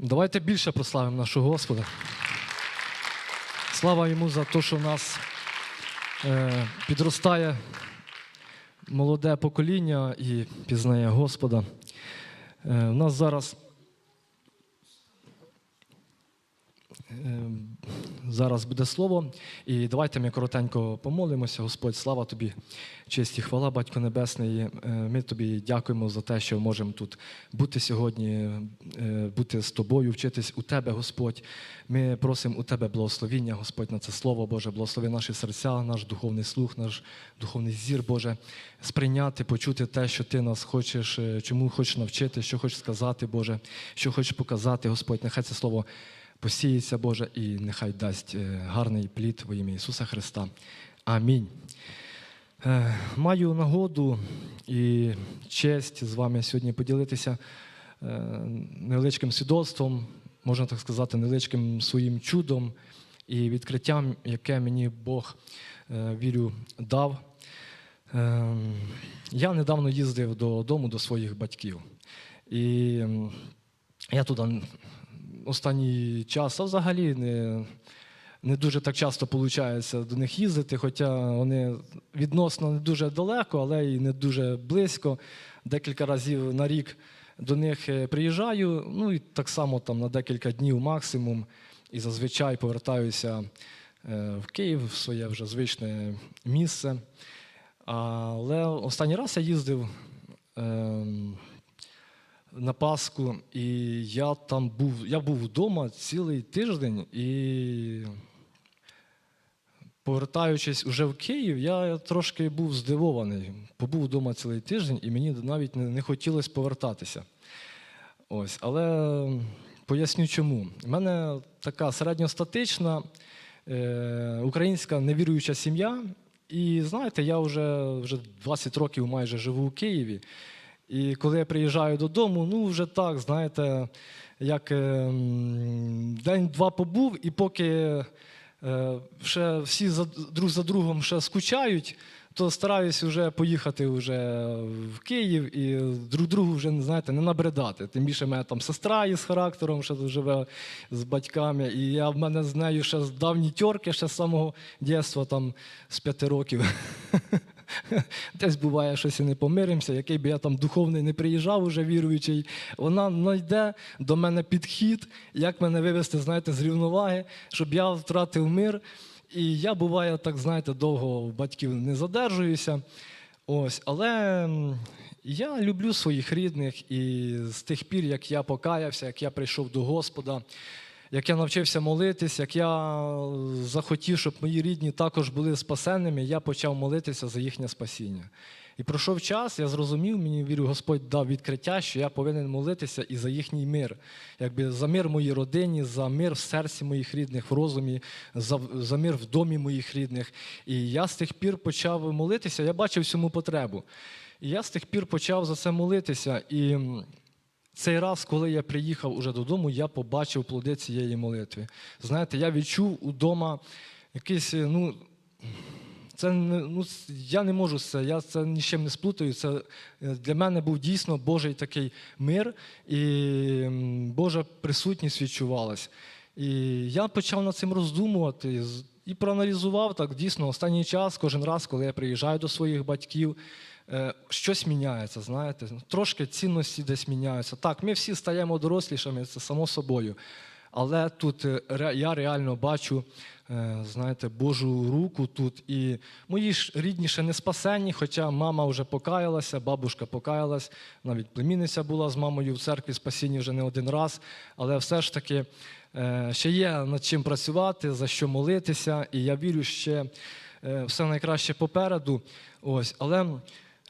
Давайте більше прославимо нашого Господа. Слава йому за те, що в нас е, підростає молоде покоління і пізнає Господа. Е, у нас зараз, е, зараз буде слово, і давайте ми коротенько помолимося. Господь, слава тобі, честь і хвала, Батько Небесний. Е, Ми тобі дякуємо за те, що можемо тут бути сьогодні, е, бути з тобою, вчитись у тебе, Господь. Ми просимо у тебе благословіння, Господь, на це слово Боже, благослови наші серця, наш духовний слух, наш духовний зір, Боже, сприйняти, почути те, що ти нас хочеш, е, чому хочеш навчити, що хочеш сказати, Боже, що хочеш показати, Господь. Нехай це слово посіється, Боже, і нехай дасть е, гарний плід во ім'я Ісуса Христа. Амінь. Е, Маю нагоду і честь з вами сьогодні поділитися е, невеличким свідоцтвом, можна так сказати, невеличким своїм чудом і відкриттям, яке мені Бог вірю дав. Я недавно їздив додому до своїх батьків. І я туди останній час, а взагалі не, не дуже так часто виходить до них їздити, хоча вони відносно не дуже далеко, але і не дуже близько. Декілька разів на рік до них е, приїжджаю, ну і так само там на декілька днів максимум. І зазвичай повертаюся е, в Київ, в своє вже звичне місце. Але останній раз я їздив ем, на Пасху, і я там був, я був вдома цілий тиждень, і повертаючись уже в Київ, я трошки був здивований. Побув вдома цілий тиждень, і мені навіть не, хотілося повертатися. Ось, але поясню чому. У мене така середньостатична е, українська невіруюча сім'я. І знаєте, я вже, вже 20 років майже живу у Києві. І коли я приїжджаю додому, ну вже так, знаєте, як е, день-два побув, і поки е, ще всі за, друг за другом ще скучають, то стараюсь вже поїхати вже в Київ і друг другу вже знаєте, не набридати. Тим більше в мене там сестра із характером, ще живе з батьками. І я в мене з нею ще з давні тьорки, ще з самого дитинства, там з п'яти років. Десь буває, щось і не помиримося, який би я там духовний не приїжджав, уже віруючий. Вона знайде до мене підхід, як мене вивести, знаєте, з рівноваги, щоб я втратив мир. І я буває, так знаєте, довго в батьків не задержуюся. Ось, але я люблю своїх рідних, і з тих пір, як я покаявся, як я прийшов до Господа, як я навчився молитись, як я захотів, щоб мої рідні також були спасенними, я почав молитися за їхнє спасіння. І пройшов час, я зрозумів, мені вірю, Господь дав відкриття, що я повинен молитися і за їхній мир, якби за мир моїй родині, за мир в серці моїх рідних, в розумі, за, за мир в домі моїх рідних. І я з тих пір почав молитися, я бачив всьому потребу. І я з тих пір почав за це молитися. І цей раз, коли я приїхав уже додому, я побачив плоди цієї молитви. Знаєте, я відчув удома якийсь, е, ну. Це ну, я не можу це, я це ні з чим не сплутаю. Це е, для мене був дійсно Божий такий мир, і Божа присутність відчувалась. І я почав над цим роздумувати і проаналізував так дійсно останній час, кожен раз, коли я приїжджаю до своїх батьків, щось міняється, знаєте, трошки цінності десь міняються. Так, ми всі стаємо дорослішими, це само собою. Але тут е, я реально бачу, е, знаєте, Божу руку тут. І мої ж рідні ще не спасені, хоча мама вже покаялася, бабушка покаялась, навіть племінниця була з мамою в церкві спасінні вже не один раз. Але все ж таки е, ще є над чим працювати, за що молитися. І я вірю, ще е, все найкраще попереду. Ось, але.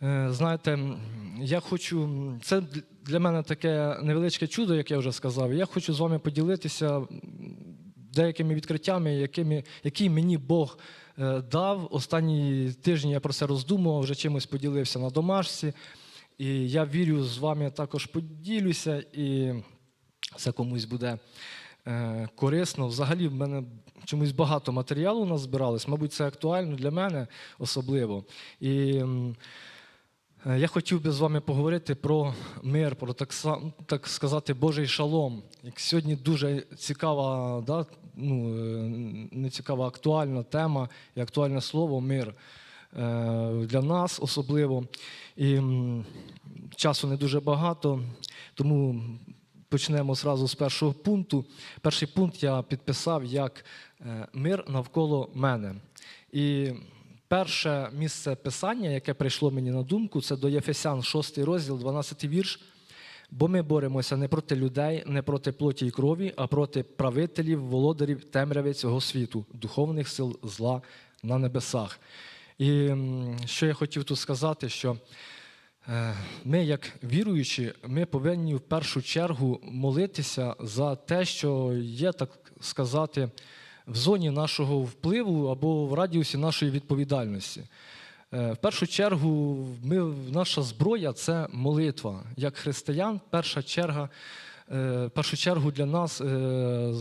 Е, Знаєте, я хочу, це для мене таке невеличке чудо, як я вже сказав. Я хочу з вами поділитися деякими відкриттями, якими, які мені Бог е, дав. Останні тижні я про це роздумував, вже чимось поділився на домашці. І я вірю, з вами також поділюся, і це комусь буде е, корисно. Взагалі, в мене чомусь багато матеріалу у нас збиралось. Мабуть, це актуально для мене особливо. І Я хотів би з вами поговорити про мир, про так, так сказати Божий шалом. Як сьогодні дуже цікава, да, ну, е, не цікава актуальна тема і актуальне слово мир е, для нас особливо. І часу не дуже багато, тому почнемо зразу з першого пункту. Перший пункт я підписав як е, мир навколо мене. І перше місце писання, яке прийшло мені на думку, це до Єфесян, 6 розділ, 12 вірш. Бо ми боремося не проти людей, не проти плоті і крові, а проти правителів, володарів темряви цього світу, духовних сил зла на небесах. І що я хотів тут сказати, що е, ми, як віруючі, ми повинні в першу чергу молитися за те, що є, так сказати, в зоні нашого впливу або в радіусі нашої відповідальності. Е, В першу чергу, ми, наша зброя це молитва. Як християн, перша черга, е, в першу чергу для нас е,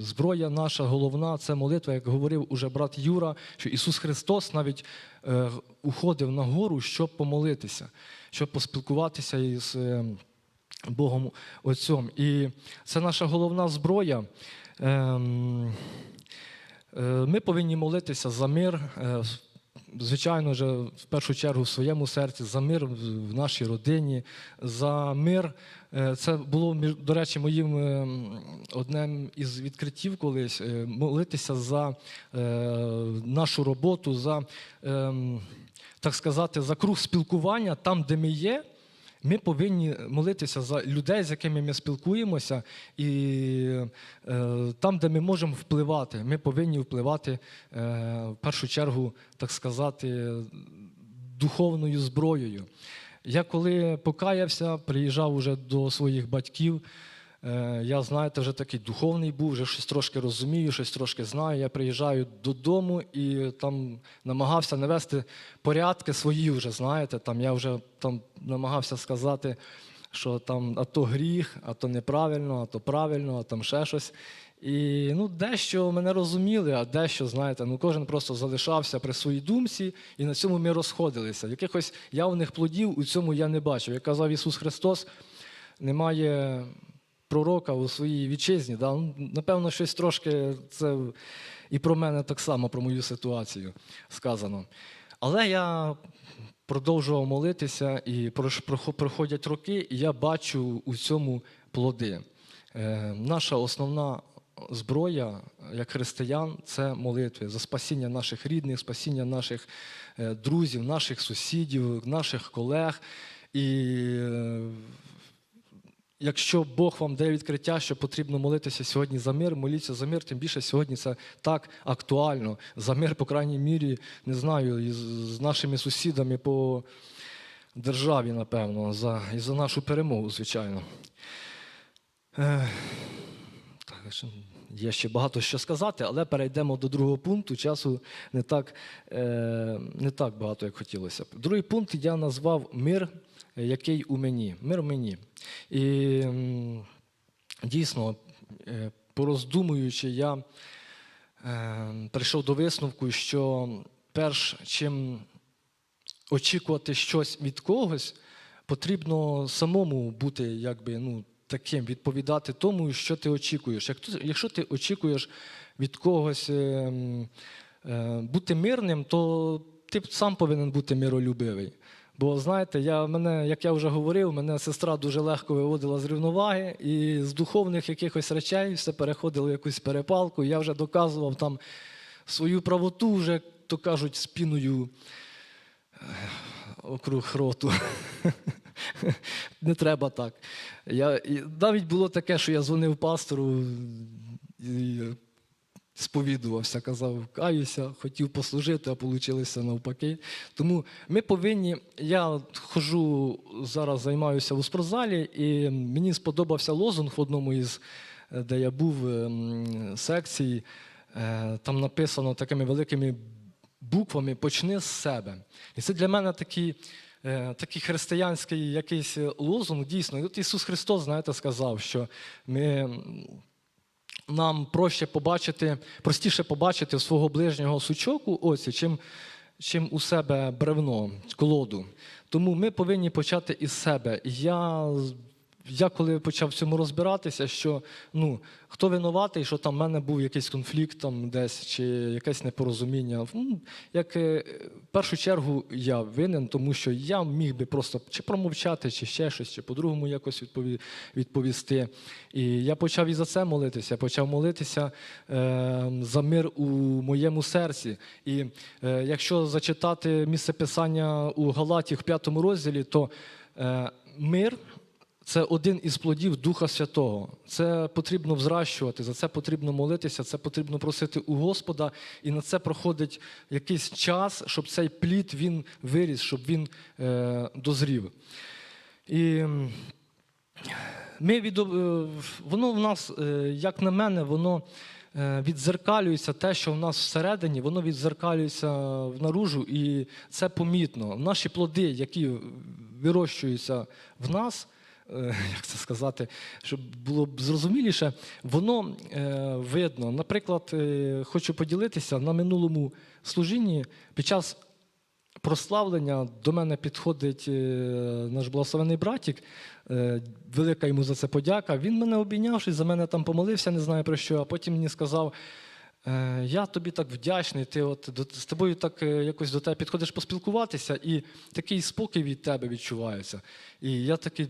зброя наша головна це молитва, як говорив уже брат Юра, що Ісус Христос навіть уходив на гору, щоб помолитися, щоб поспілкуватися із Богом Отцем. І це наша головна зброя. Ем, Е, Ми повинні молитися за мир, е, звичайно, вже в першу чергу в своєму серці, за мир в нашій родині, за мир. Е, Це було, до речі, моїм е, одним із відкриттів колись молитися за нашу роботу, за, ем, так сказати, за круг спілкування там, де ми є. Ми повинні молитися за людей, з якими ми спілкуємося, і е, там, де ми можемо впливати, ми повинні впливати е, в першу чергу, так сказати, духовною зброєю. Я коли покаявся, приїжджав уже до своїх батьків. Е, Я, знаєте, вже такий духовний був, вже щось трошки розумію, щось трошки знаю. Я приїжджаю додому і там намагався навести порядки свої вже, знаєте. Там я вже там намагався сказати, що там а то гріх, а то неправильно, а то правильно, а там ще щось. І ну, дещо мене розуміли, а дещо, знаєте, ну кожен просто залишався при своїй думці, і на цьому ми розходилися. Якихось явних плодів у цьому я не бачив. Як казав Ісус Христос, немає пророка у своїй вітчизні. Да? Напевно, щось трошки це і про мене так само, про мою ситуацію сказано. Але я продовжував молитися, і проходять роки, і я бачу у цьому плоди. Е, Наша основна зброя як християн це молитви за спасіння наших рідних, спасіння наших е, друзів, наших сусідів, наших колег. І е, якщо Бог вам дає відкриття, що потрібно молитися сьогодні за мир, моліться за мир, тим більше сьогодні це так актуально. За мир, по крайній мірі, не знаю, з нашими сусідами по державі, напевно, за, і за нашу перемогу, звичайно. Е, так, є ще багато що сказати, але перейдемо до другого пункту. Часу не так, е, не так багато, як хотілося б. Другий пункт я назвав мир, який у мені. Мир в мені. І дійсно, е, пороздумуючи, я е, прийшов до висновку, що перш чим очікувати щось від когось, потрібно самому бути якби, ну, таким, відповідати тому, що ти очікуєш. Якщо ти очікуєш від когось е, м, е, бути мирним, то ти сам повинен бути миролюбивий. Бо знаєте, я, мене, як я вже говорив, мене сестра дуже легко виводила з рівноваги, і з духовних якихось речей все переходило в якусь перепалку. Я вже доказував там свою правоту, вже, то кажуть, спіною округ роту. Не треба так. Я, навіть було таке, що я дзвонив пастору і сповідувався, казав, каюся, хотів послужити, а вийшло навпаки. Тому ми повинні, я хожу, зараз займаюся у спортзалі, і мені сподобався лозунг в одному із, де я був ем, секцій. Е, Там написано такими великими буквами почни з себе. І це для мене такий, е, такий християнський якийсь лозунг, дійсно. І от Ісус Христос, знаєте, сказав, що ми, нам проще побачити, простіше побачити свого ближнього сучок у оці, чим чим у себе бревно, колоду. Тому ми повинні почати із себе. Я, я коли почав в цьому розбиратися, що ну, хто винуватий, що там в мене був якийсь конфлікт там десь, чи якесь непорозуміння. Ну, як е, в першу чергу я винен, тому що я міг би просто чи промовчати, чи ще щось, чи по-другому якось відпові- відповісти. І я почав і за це молитися. Почав молитися е, за мир у моєму серці. І е, якщо зачитати місце писання у Галаті в п'ятому розділі, то е, мир. Це один із плодів Духа Святого. Це потрібно взращувати, за це потрібно молитися, це потрібно просити у Господа, і на це проходить якийсь час, щоб цей плід він виріс, щоб він е, дозрів. І ми від, е, воно в нас, е, як на мене, воно е, відзеркалюється те, що в нас всередині, воно відзеркалюється наружу, і це помітно. Наші плоди, які вирощуються в нас, як це сказати, щоб було б зрозуміліше, воно е, видно. Наприклад, е, хочу поділитися на минулому служінні під час прославлення до мене підходить е, наш благословений братік. е, Велика йому за це подяка. Він мене обійнявшись, за мене там помолився, не знаю про що, а потім мені сказав. «Е, Я тобі так вдячний. Ти от з тобою так е, якось до тебе підходиш поспілкуватися, і такий спокій від тебе відчувається. І я такий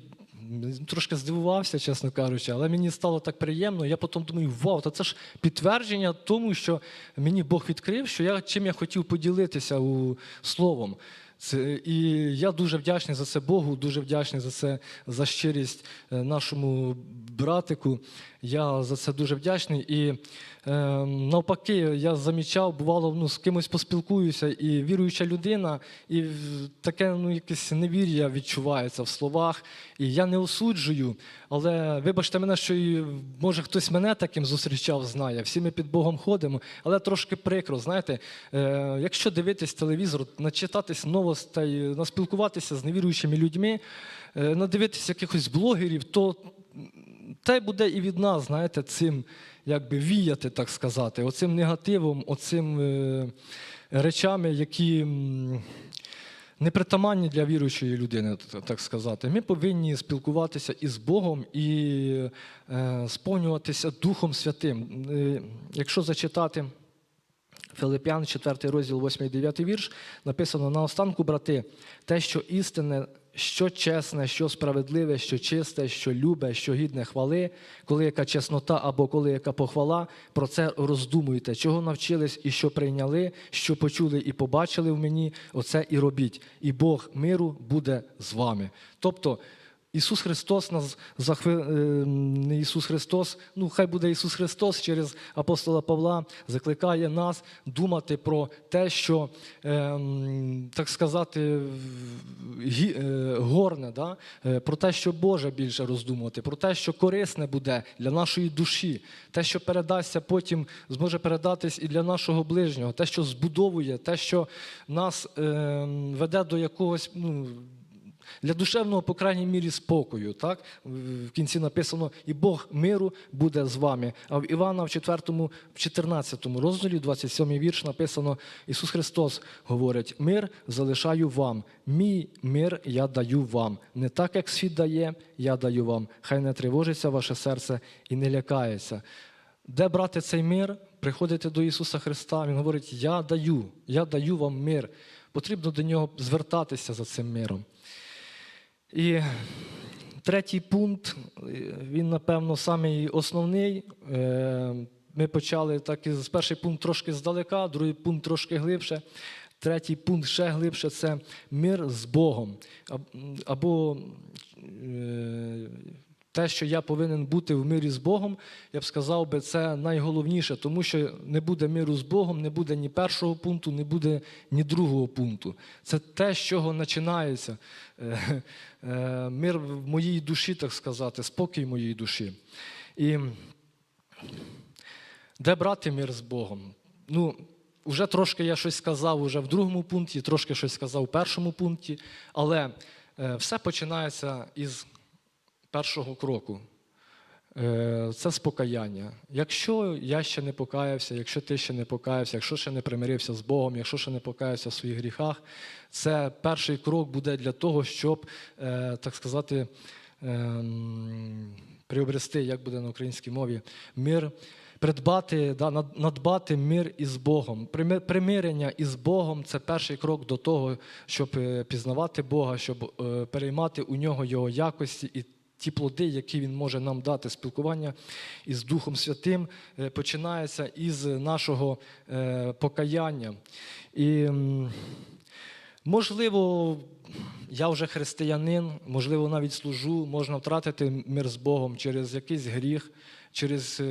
трошки здивувався, чесно кажучи, але мені стало так приємно. Я потім думаю, вау, та це ж підтвердження тому, що мені Бог відкрив, що я чим я хотів поділитися у словом. Це, і я дуже вдячний за це Богу, дуже вдячний за це за щирість е, нашому братику. Я за це дуже вдячний. І е, навпаки, я замічав, бувало, ну, з кимось поспілкуюся, і віруюча людина, і таке ну, якесь невір'я відчувається в словах. І я не осуджую, але вибачте мене, що і, може хтось мене таким зустрічав, знає. Всі ми під Богом ходимо, але трошки прикро. Знаєте, е, якщо дивитись телевізор, начитатись новостей, наспілкуватися з невіруючими людьми, е, надивитися якихось блогерів, то те буде і від нас, знаєте, цим якби віяти, так сказати, оцим негативом, оцим е, речами, які. непритаманні для віруючої людини, так сказати. Ми повинні спілкуватися із Богом і е, сповнюватися Духом Святим. Е, якщо зачитати Филип'ян, 4 розділ, 8 9 вірш, написано на останку, брати, те, що істинне, що чесне, що справедливе, що чисте, що любе, що гідне хвали, коли яка чеснота або коли яка похвала, про це роздумуйте, чого навчились і що прийняли, що почули і побачили в мені, оце і робіть. І Бог миру буде з вами. Тобто Ісус Христос нас захви... е, Ісус Христос, ну хай буде Ісус Христос через апостола Павла закликає нас думати про те, що, е, так сказати, е, горне, да? е, про те, що Боже більше роздумувати, про те, що корисне буде для нашої душі, те, що передасться потім, зможе передатись і для нашого ближнього, те, що збудовує, те, що нас е, веде до якогось. ну, для душевного, по крайній мірі, спокою. Так? В кінці написано, і Бог миру буде з вами. А в Івана в 4, в 14 розділі, 27 вірш, написано, Ісус Христос говорить: мир залишаю вам, мій мир я даю вам. Не так, як світ дає, я даю вам. Хай не тривожиться ваше серце і не лякається. Де брати цей мир? Приходити до Ісуса Христа. Він говорить: Я даю, я даю вам мир. Потрібно до нього звертатися за цим миром. І третій пункт, е, він, напевно, самий основний. Е, Ми почали так із перший пункт трошки здалека, другий пункт трошки глибше. Третій пункт ще глибше це мир з Богом. Або е, те, що я повинен бути в мирі з Богом, я б сказав би, це найголовніше, тому що не буде миру з Богом, не буде ні першого пункту, не буде ні другого пункту. Це те, з чого починається е, е, мир в моїй душі, так сказати, спокій моїй душі. І де брати мир з Богом? Ну, вже трошки я щось сказав уже в другому пункті, трошки щось сказав в першому пункті, але е, все починається із першого кроку. е, це спокаяння. Якщо я ще не покаявся, якщо ти ще не покаявся, якщо ще не примирився з Богом, якщо ще не покаявся в своїх гріхах, це перший крок буде для того, щоб, е, так сказати, ем, приобрести, як буде на українській мові, мир, придбати, да, надбати мир із Богом. Примирення із Богом це перший крок до того, щоб е, пізнавати Бога, щоб переймати у нього його якості і ті плоди, які він може нам дати. Спілкування із Духом Святим е, починається із нашого е, покаяння. І Можливо, я вже християнин, можливо, навіть служу, можна втратити мир з Богом через якийсь гріх, через, е,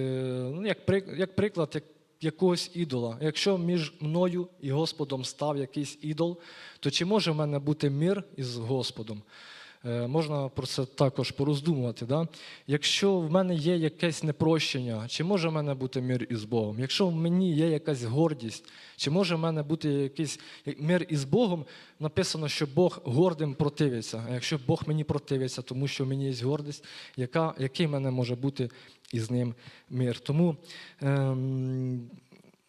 ну, як, як приклад, як, якогось ідола. Якщо між мною і Господом став якийсь ідол, то чи може в мене бути мир із Господом? Е, Можна про це також пороздумувати. Да? Якщо в мене є якесь непрощення, чи може в мене бути мир із Богом? Якщо в мені є якась гордість, чи може в мене бути якийсь мир із Богом? Написано, що Бог гордим противиться. А якщо Бог мені противиться, тому що в мені є гордість, яка, який в мене може бути із ним мир? Тому ем,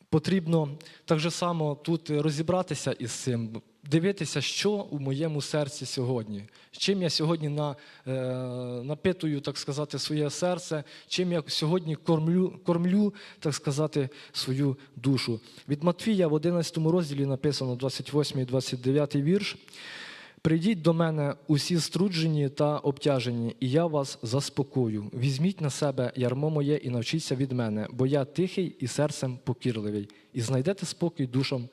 потрібно так же само тут розібратися із цим, дивитися, що у моєму серці сьогодні. Чим я сьогодні на, е, напитую, так сказати, своє серце, чим я сьогодні кормлю, кормлю, так сказати, свою душу. Від Матвія в 11 розділі написано 28 і 29 вірш. Прийдіть до мене усі струджені та обтяжені, і я вас заспокою. Візьміть на себе ярмо моє і навчіться від мене, бо я тихий і серцем покірливий, і знайдете спокій душам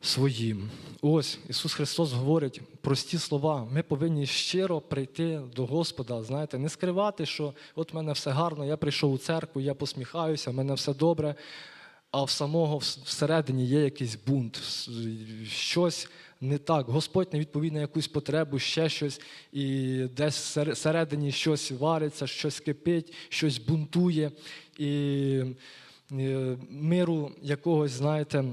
своїм. Ось Ісус Христос говорить прості слова. Ми повинні щиро прийти до Господа. Знаєте, не скривати, що от в мене все гарно, я прийшов у церкву, я посміхаюся, в мене все добре. А в самого всередині є якийсь бунт, щось не так. Господь не відповів на якусь потребу, ще щось, і десь всередині щось вариться, щось кипить, щось бунтує. І е, миру якогось, знаєте,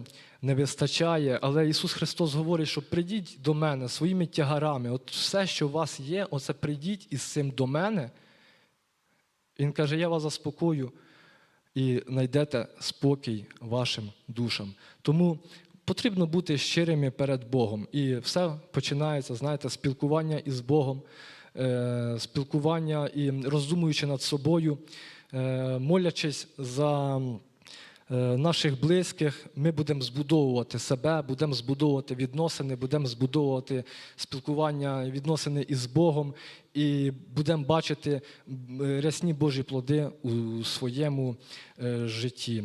не вистачає. Але Ісус Христос говорить, що прийдіть до мене своїми тягарами. От все, що у вас є, оце прийдіть із цим до мене. Він каже, я вас заспокою і знайдете спокій вашим душам. Тому потрібно бути щирими перед Богом. І все починається, знаєте, спілкування із Богом, е, спілкування і роздумуючи над собою, е, молячись за. Е, Наших близьких ми будемо збудовувати себе, будемо збудовувати відносини, будемо збудовувати спілкування, відносини із Богом, і будемо бачити рясні Божі плоди у своєму е, житті.